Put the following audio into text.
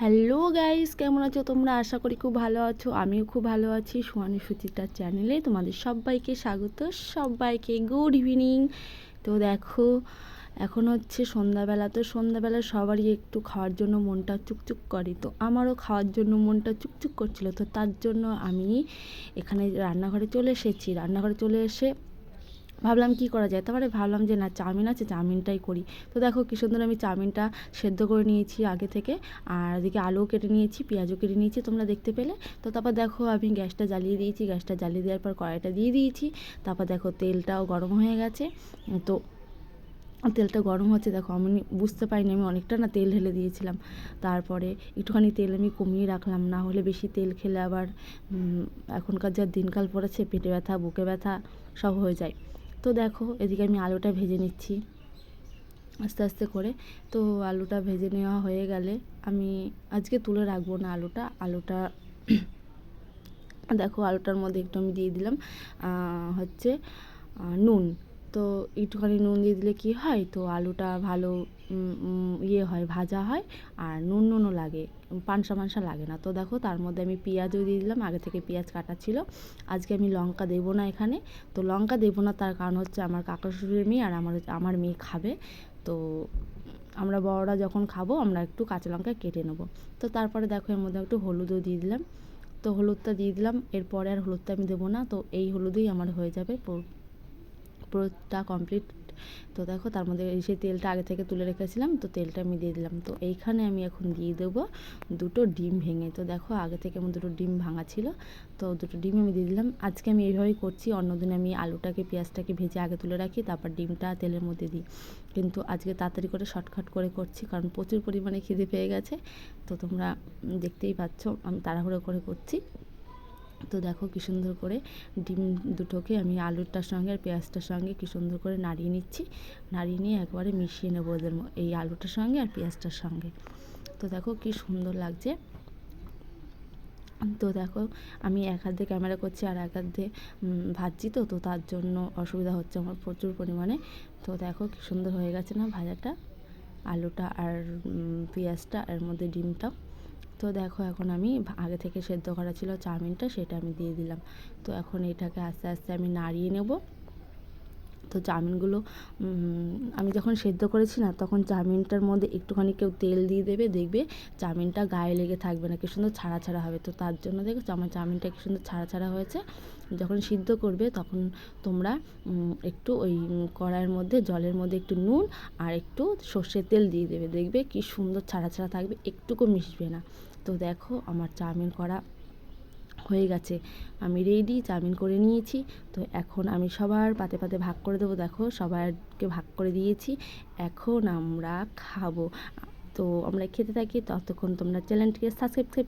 Hello guys, কেমন আছো তোমরা? আশা করি খুব ভালো আছো। আমিও খুব ভালো আছি। সুহানি সুচিতার চ্যানেলে তোমাদের সবাইকে স্বাগত। সবাইকে গুড ইভিনিং তো দেখো, এখন হচ্ছে সন্ধ্যাবেলা। তো সন্ধ্যাবেলা সবারই একটু খাওয়ার জন্য মনটা চুকচুক করে। তো আমারও খাওয়ার জন্য মনটা চুকচুক করছিল। তো তার জন্য আমি এখানে রান্নাঘরে চলে এসেছি। রান্নাঘরে চলে এসে ভাবলাম কি করা যায়? তারপরে ভাবলাম যে, না, চাউমিন আছে, চাউমিনটাই করি। তো দেখো কি সুন্দর আমি চাউমিনটা সেদ্ধ করে নিয়েছি আগে থেকে। আর এদিকে আলুও কেটে নিয়েছি, পেঁয়াজও কেটে নিয়েছি তোমরা দেখতে পেলে। তো তারপর দেখো আমি গ্যাসটা জ্বালিয়ে দিয়েছি। গ্যাসটা জ্বালিয়ে দেওয়ার পর কড়াইটা দিয়ে দিয়েছি। তারপর দেখো তেলটাও গরম হয়ে গেছে। তো তেলটা গরম হচ্ছে, দেখো আমি বুঝতে পারিনি, আমি অনেকটা না তেল ঢেলে দিয়েছিলাম। তারপরে একটুখানি তেল আমি কমিয়ে রাখলাম, না হলে বেশি তেল খেলে আবার এখনকার যা দিনকাল পড়েছে, পেটে ব্যথা, বুকে ব্যথা সব হয়ে যায়। তো দেখো, এদিকে আমি আলুটা ভেজে নিচ্ছি আস্তে আস্তে করে। তো আলুটা ভেজে নেওয়া হয়ে গেলে আমি আজকে তুলে রাখব না আলুটা আলুটা দেখো, আলুটার মধ্যে একটু আমি দিয়ে দিলাম হচ্ছে নুন। তো একটুখানি নুন দিয়ে দিলে কি হয়? তো আলুটা ভালো ইয়ে হয়, ভাজা হয় আর নুন নুনও লাগে, পানসা পানসা লাগে না। তো দেখো তার মধ্যে আমি পেঁয়াজও দিয়ে দিলাম, আগে থেকে পেঁয়াজ কাটা ছিল। আজকে আমি লঙ্কা দেবো না এখানে। তো লঙ্কা দেবো না তার কারণ হচ্ছে আমার কাকা শ্বশুরের মেয়ে আর আমার আমার মেয়ে খাবে। তো আমরা বড়রা যখন খাব আমরা একটু কাঁচা লঙ্কা কেটে নেব। তো তারপরে দেখো এর মধ্যে একটু হলুদও দিয়ে দিলাম। তো হলুদটা দিয়ে দিলাম, এরপরে আর হলুদটা আমি দেবো না। তো এই হলুদেই আমার হয়ে যাবে পুরোটা কমপ্লিট তো দেখো, তার মধ্যে সেই তেলটা আগে থেকে তুলে রেখেছিলাম, তো তেলটা আমি দিয়ে দিলাম। তো এইখানে আমি এখন দিয়ে দেবো দুটো ডিম ভেঙে। তো দেখো, আগে থেকে আমার দুটো ডিম ভাঙা ছিল, তো দুটো ডিম আমি দিয়ে দিলাম। আজকে আমি এইভাবেই করছি, অন্যদিন আমি আলুটাকে, পেঁয়াজটাকে ভেজে আগে তুলে রাখি, তারপর ডিমটা তেলের মধ্যে দিই। কিন্তু আজকে তাড়াতাড়ি করে শর্টকাট করে করছি, কারণ প্রচুর পরিমাণে খিদে পেয়ে গেছে। তো তোমরা দেখতেই পাচ্ছ, আমি তাড়াহুড়ো করে করছি। তো দেখো কী সুন্দর করে ডিম দুটোকে আমি আলুরটার সঙ্গে আর পেঁয়াজটার সঙ্গে কী সুন্দর করে নাড়িয়ে নিচ্ছি। নাড়িয়ে নিয়ে একবারে মিশিয়ে নেব ওদের এই আলুটার সঙ্গে আর পেঁয়াজটার সঙ্গে। তো দেখো কী সুন্দর লাগছে। তো দেখো আমি এক হাত দিয়ে ক্যামেরা করছি আর এক হাত দিয়ে ভাজছি তো তো তার জন্য অসুবিধা হচ্ছে আমার প্রচুর পরিমাণে। তো দেখো কী সুন্দর হয়ে গেছে না ভাজাটা, আলুটা আর পেঁয়াজটা, এর মধ্যে ডিমটাও তো দেখো এখন আমি আগে থেকে সেদ্ধ করা ছিল চাউমিনটা, সেটা আমি দিয়ে দিলাম। তো এখন এটাকে আস্তে আস্তে আমি নাড়িয়ে নেব। তো চাউমিনগুলো আমি যখন সেদ্ধ করেছি না, তখন চাউমিনটার মধ্যে একটুখানি কেউ তেল দিয়ে দেবে, দেখবে চাউমিনটা গায়ে লেগে থাকবে না, কি সুন্দর ছাড়া ছাড়া হবে। তো তার জন্য দেখো আমার চাউমিনটা কি সুন্দর ছাড়া ছাড়া হয়েছে। যখন সিদ্ধ করবে তখন তোমরা একটু ওই কড়াইয়ের মধ্যে, জলের মধ্যে একটু নুন আর একটু সর্ষের তেল দিয়ে দেবে। দেখবে কি সুন্দর ছাড়া ছাড়া থাকবে, একটুকু মিশবে না। তো দেখো আমার চাউমিন করা হয়ে গেছে। আমি রেডি চাউমিন করে নিয়েছি। তো এখন আমি সবার পাতে পাতে ভাগ করে দেবো। দেখো, সবাইকে ভাগ করে দিয়েছি। এখন আমরা খাব। তো আমরা খেতে থাকি। ততক্ষণ তোমরা চ্যানেলটিকে সাবস্ক্রাইব